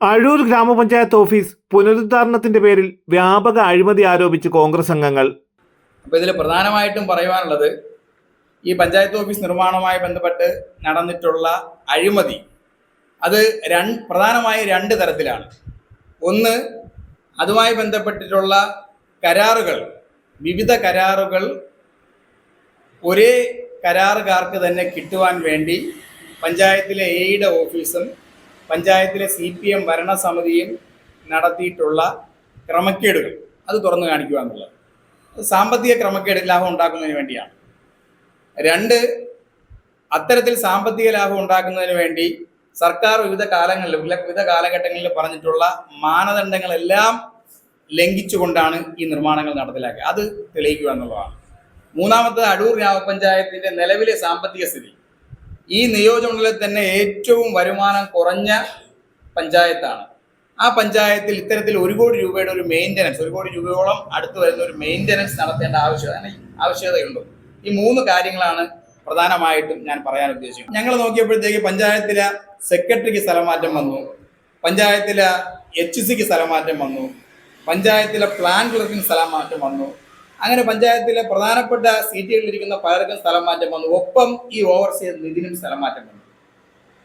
അഴൂർ ഗ്രാമപഞ്ചായത്ത് ഓഫീസ് പുനരുദ്ധാരണത്തിന്റെ പേരിൽ വ്യാപക അഴിമതി ആരോപിച്ച് കോൺഗ്രസ് അംഗങ്ങൾ. അപ്പോൾ ഇതിൽ പ്രധാനമായിട്ടും പറയുവാനുള്ളത് ഈ പഞ്ചായത്ത് ഓഫീസ് നിർമ്മാണവുമായി ബന്ധപ്പെട്ട് നടന്നിട്ടുള്ള അഴിമതി അത് രണ്ട് പ്രധാനമായും രണ്ട് തരത്തിലാണ്. ഒന്ന് അതുമായി ബന്ധപ്പെട്ടിട്ടുള്ള കരാറുകൾ വിവിധ കരാറുകൾ ഒരേ കരാറുകാർക്ക് തന്നെ കിട്ടുവാൻ വേണ്ടി പഞ്ചായത്തിലെ എയുടെ ഓഫീസും പഞ്ചായത്തിലെ സി പി എം ഭരണസമിതിയിൽ നടത്തിയിട്ടുള്ള ക്രമക്കേടുകൾ അത് തുറന്നു കാണിക്കുക എന്നുള്ളത്. സാമ്പത്തിക ക്രമക്കേട് ലാഭം ഉണ്ടാക്കുന്നതിന് വേണ്ടിയാണ്. രണ്ട് അത്തരത്തിൽ സാമ്പത്തിക ലാഭം ഉണ്ടാക്കുന്നതിന് വേണ്ടി സർക്കാർ വിവിധ കാലങ്ങളിൽ വിവിധ- കാലഘട്ടങ്ങളിൽ പറഞ്ഞിട്ടുള്ള മാനദണ്ഡങ്ങളെല്ലാം ലംഘിച്ചുകൊണ്ടാണ് ഈ നിർമ്മാണങ്ങൾ നടപ്പിലാക്കുക അത് തെളിയിക്കുക എന്നുള്ളതാണ്. മൂന്നാമത്തത് അടൂർ ഗ്രാമപഞ്ചായത്തിന്റെ നിലവിലെ സാമ്പത്തിക സ്ഥിതി. ഈ നിയോജകമണ്ഡലത്തിൽ തന്നെ ഏറ്റവും വരുമാനം കുറഞ്ഞ പഞ്ചായത്താണ്. ആ പഞ്ചായത്തിൽ ഇത്തരത്തിൽ ഒരു കോടി രൂപയുടെ ഒരു മെയിന്റനൻസ് ഒരു കോടി രൂപയോളം അടുത്ത് വരുന്ന ഒരു മെയിന്റനൻസ് നടത്തേണ്ട ആവശ്യകത അങ്ങനെ ആവശ്യകതയുണ്ട്. ഈ മൂന്ന് കാര്യങ്ങളാണ് പ്രധാനമായിട്ടും ഞാൻ പറയാൻ ഉദ്ദേശിക്കുന്നത്. ഞങ്ങൾ നോക്കിയപ്പോഴത്തേക്ക് പഞ്ചായത്തിലെ സെക്രട്ടറിക്ക് സ്ഥലമാറ്റം വന്നു. പഞ്ചായത്തിലെ എച്ച് സിക്ക് സ്ഥലമാറ്റം വന്നു. പഞ്ചായത്തിലെ പ്ലാൻ ക്ലർക്കിന് സ്ഥലമാറ്റം വന്നു. അങ്ങനെ പഞ്ചായത്തിലെ പ്രധാനപ്പെട്ട സീറ്റുകളിലിരിക്കുന്ന പലർക്കും സ്ഥലം മാറ്റം വന്നു. ഒപ്പം ഈ ഓവർസീസ് നിതിനും സ്ഥലം മാറ്റം വന്നു.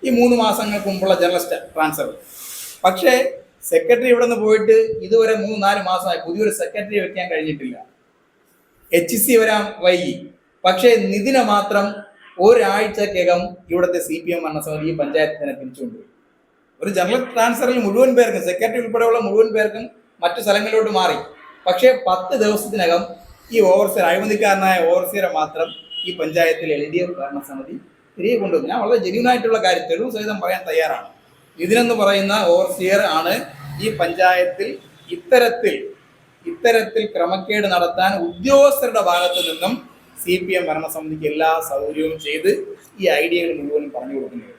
ഈ മൂന്ന് മാസങ്ങൾക്ക് മുമ്പുള്ള ജനറൽ ട്രാൻസ്ഫർ പക്ഷേ സെക്രട്ടറി ഇവിടെ നിന്ന് പോയിട്ട് ഇതുവരെ മൂന്ന് നാല് മാസമായി പുതിയൊരു സെക്രട്ടറി വെക്കാൻ കഴിഞ്ഞിട്ടില്ല. എച്ച് സി വരാൻ വൈകി. പക്ഷേ നിതിനെ മാത്രം ഒരാഴ്ചക്കകം ഇവിടുത്തെ സി പി എം ഭരണസമിതി ഈ പഞ്ചായത്തിനെ തിരിച്ചുകൊണ്ടുപോയി ഒരു ജനറൽ ട്രാൻസ്ഫറിൽ മുഴുവൻ പേർക്കും സെക്രട്ടറി ഉൾപ്പെടെയുള്ള മുഴുവൻ പേർക്കും മറ്റു സ്ഥലങ്ങളിലോട്ട് മാറി. പക്ഷേ പത്ത് ദിവസത്തിനകം ഈ ഓവർസിയർ അഴിമതിക്കാരനായ ഓവർസിയറെ മാത്രം ഈ പഞ്ചായത്തിൽ എൽ ഡി എഫ് ഭരണസമിതി തിരികെ കൊണ്ടുവന്നു ഞാൻ വളരെ ജെന്യൂൺ ആയിട്ടുള്ള തെളിവ് സഹിതം പറയാൻ തയ്യാറാണ്. ഇതിനെന്ന് പറയുന്ന ഓവർസിയർ ആണ് ഈ പഞ്ചായത്തിൽ ഇത്തരത്തിൽ ഇത്തരത്തിൽ ക്രമക്കേട് നടത്താൻ ഉദ്യോഗസ്ഥരുടെ ഭാഗത്തു നിന്നും സി പി എം ഭരണസമിതിക്ക് എല്ലാ സൗകര്യവും ചെയ്ത് ഈ ഐഡിയകൾ മുഴുവനും പറഞ്ഞു കൊടുക്കുന്നത്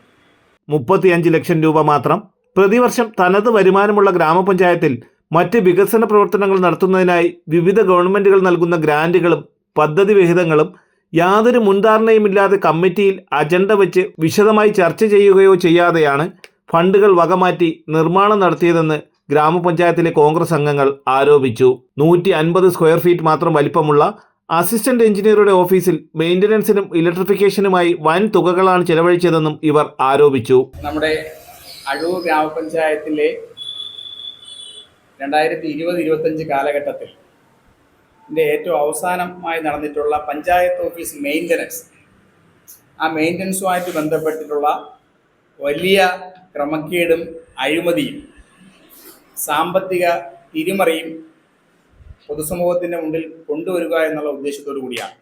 മുപ്പത്തിയഞ്ച് ലക്ഷം രൂപ മാത്രം പ്രതിവർഷം തനത് വരുമാനമുള്ള ഗ്രാമപഞ്ചായത്തിൽ മറ്റ് വികസന പ്രവർത്തനങ്ങൾ നടത്തുന്നതിനായി വിവിധ ഗവൺമെന്റുകൾ നൽകുന്ന ഗ്രാന്റുകളും പദ്ധതി വിഹിതങ്ങളും യാതൊരു മുൻധാരണയുമില്ലാതെ കമ്മിറ്റിയിൽ അജണ്ട വെച്ച് വിശദമായി ചർച്ച ചെയ്യുകയോ ചെയ്യാതെയാണ് ഫണ്ടുകൾ വകമാറ്റി നിർമ്മാണം നടത്തിയതെന്ന് ഗ്രാമപഞ്ചായത്തിലെ കോൺഗ്രസ് അംഗങ്ങൾ ആരോപിച്ചു. നൂറ്റി അൻപത് സ്ക്വയർ ഫീറ്റ് മാത്രം വലിപ്പമുള്ള അസിസ്റ്റന്റ് എഞ്ചിനീയറുടെ ഓഫീസിൽ മെയിന്റനൻസിനും ഇലക്ട്രിഫിക്കേഷനുമായി വൻ തുകകളാണ് ചെലവഴിച്ചതെന്നും ഇവർ ആരോപിച്ചു. നമ്മുടെ അഴൂർ ഗ്രാമപഞ്ചായത്തിലെ രണ്ടായിരത്തി ഇരുപത് ഇരുപത്തഞ്ച് കാലഘട്ടത്തിൽ ഇതിന്റെ ഏറ്റവും അവസാനമായി നടന്നിട്ടുള്ള പഞ്ചായത്ത് ഓഫീസ് മെയിന്റനൻസ്. ആ മെയിന്റനൻസുമായിട്ട് ബന്ധപ്പെട്ടിട്ടുള്ള വലിയ ക്രമക്കേടും അഴിമതിയും സാമ്പത്തിക തിരിമറിയും പൊതുസമൂഹത്തിന്റെ മുന്നിൽ കൊണ്ടുവരിക എന്നുള്ള ഉദ്ദേശത്തോടു കൂടിയാണ്.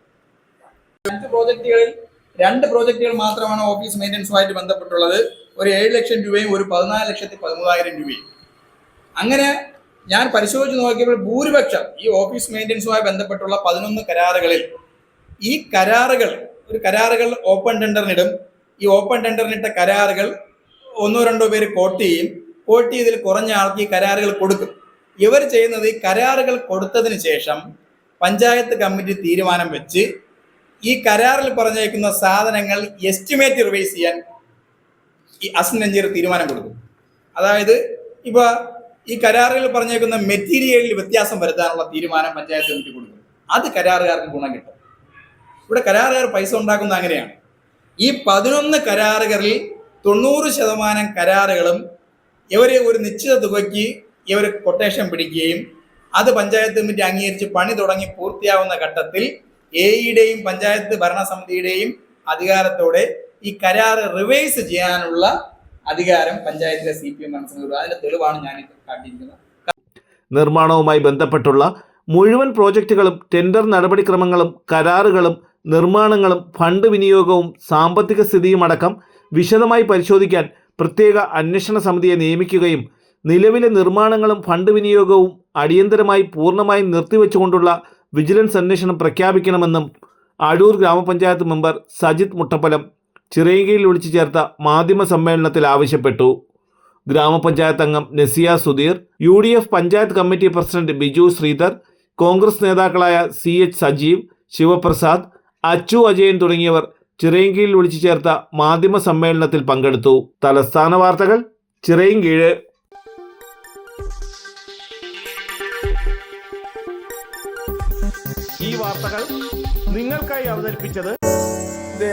രണ്ട് പ്രോജക്റ്റുകളിൽ രണ്ട് പ്രോജക്റ്റുകൾ മാത്രമാണ് ഓഫീസ് മെയിന്റനൻസുമായിട്ട് ബന്ധപ്പെട്ടുള്ളത്. ഒരു ഏഴ് ലക്ഷം രൂപയും ഒരു പതിനാല് ലക്ഷത്തി പതിമൂവായിരം രൂപയും. അങ്ങനെ ഞാൻ പരിശോധിച്ച് നോക്കിയപ്പോൾ ഭൂരിപക്ഷം ഈ ഓഫീസ് മെയിന്റനൻസുമായി ബന്ധപ്പെട്ടുള്ള പതിനൊന്ന് കരാറുകളിൽ ഈ കരാറുകൾ ഒരു കരാറുകൾ ഓപ്പൺ ടെൻഡറിനിടും ഈ ഓപ്പൺ ടെൻഡറിനിട്ട കരാറുകൾ ഒന്നോ രണ്ടോ പേര് കോട്ട് ചെയ്യും. കോട്ട് ചെയ്തതിൽ കുറഞ്ഞ ആൾക്ക് ഈ കരാറുകൾ കൊടുക്കും. ഇവർ ചെയ്യുന്നത് ഈ കരാറുകൾ കൊടുത്തതിന് ശേഷം പഞ്ചായത്ത് കമ്മിറ്റി തീരുമാനം വെച്ച് ഈ കരാറിൽ പറഞ്ഞേക്കുന്ന സാധനങ്ങൾ എസ്റ്റിമേറ്റ് റിവൈസ് ചെയ്യാൻ ഈ അസിൻ എഞ്ചിയർ തീരുമാനം കൊടുക്കും. അതായത് ഇപ്പൊ ഈ കരാറിൽ പറഞ്ഞേക്കുന്ന മെറ്റീരിയലിൽ വ്യത്യാസം വരുത്താനുള്ള തീരുമാനം പഞ്ചായത്ത് കമ്മിറ്റി കൊടുക്കും. അത് കരാറുകാർക്ക് ഗുണം കിട്ടും. ഇവിടെ കരാറുകാർ പൈസ ഉണ്ടാക്കുന്നത് അങ്ങനെയാണ്. ഈ പതിനൊന്ന് കരാറുകളിൽ തൊണ്ണൂറ് ശതമാനം കരാറുകളും ഇവരെ ഒരു നിശ്ചിത തുകയ്ക്ക് ഇവർ കൊട്ടേഷൻ പിടിക്കുകയും അത് പഞ്ചായത്ത് കമ്മിറ്റി അംഗീകരിച്ച് പണി തുടങ്ങി പൂർത്തിയാവുന്ന ഘട്ടത്തിൽ എയുടെയും പഞ്ചായത്ത് ഭരണസമിതിയുടെയും അധികാരത്തോടെ ഈ കരാർ റിവേഴ്സ് ചെയ്യാനുള്ള അധികാരം പഞ്ചായത്തിലെ സി പി എം അതിന്റെ തെളിവാണ് ഞാൻ കാട്ടിയിരിക്കുന്നത്. നിർമ്മാണവുമായി ബന്ധപ്പെട്ടുള്ള മുഴുവൻ പ്രോജക്റ്റുകളും ടെൻഡർ നടപടിക്രമങ്ങളും കരാറുകളും നിർമ്മാണങ്ങളും ഫണ്ട് വിനിയോഗവും സാമ്പത്തിക സ്ഥിതിയും അടക്കം വിശദമായി പരിശോധിക്കാൻ പ്രത്യേക അന്വേഷണ സമിതിയെ നിയമിക്കുകയും നിലവിലെ നിർമ്മാണങ്ങളും ഫണ്ട് വിനിയോഗവും അടിയന്തരമായി പൂർണമായും നിർത്തിവെച്ചുകൊണ്ടുള്ള വിജിലൻസ് അന്വേഷണം പ്രഖ്യാപിക്കണമെന്നും അടൂർ ഗ്രാമപഞ്ചായത്ത് മെമ്പർ സജിത് മുട്ടപ്പലം ചിറയിങ്കയിൽ വിളിച്ചു ചേർത്ത മാധ്യമ സമ്മേളനത്തിൽ ആവശ്യപ്പെട്ടു. ഗ്രാമപഞ്ചായത്ത് അംഗം Nasiya Sudheer U D F panchayat committee president Biju Sreedhar Congress നേതാക്കളായ സി എച്ച് സജീവ് ശിവപ്രസാദ് അച്ചു അജയൻ തുടങ്ങിയവർ ചിറയിങ്കീയിൽ വിളിച്ചു ചേർത്ത മാധ്യമ സമ്മേളനത്തിൽ പങ്കെടുത്തു. തലസ്ഥാന വാർത്തകൾ ചിറയിൻകീഴ് ഈ വാർത്തകൾ നിങ്ങൾക്കായി അവതരിപ്പിച്ചത് the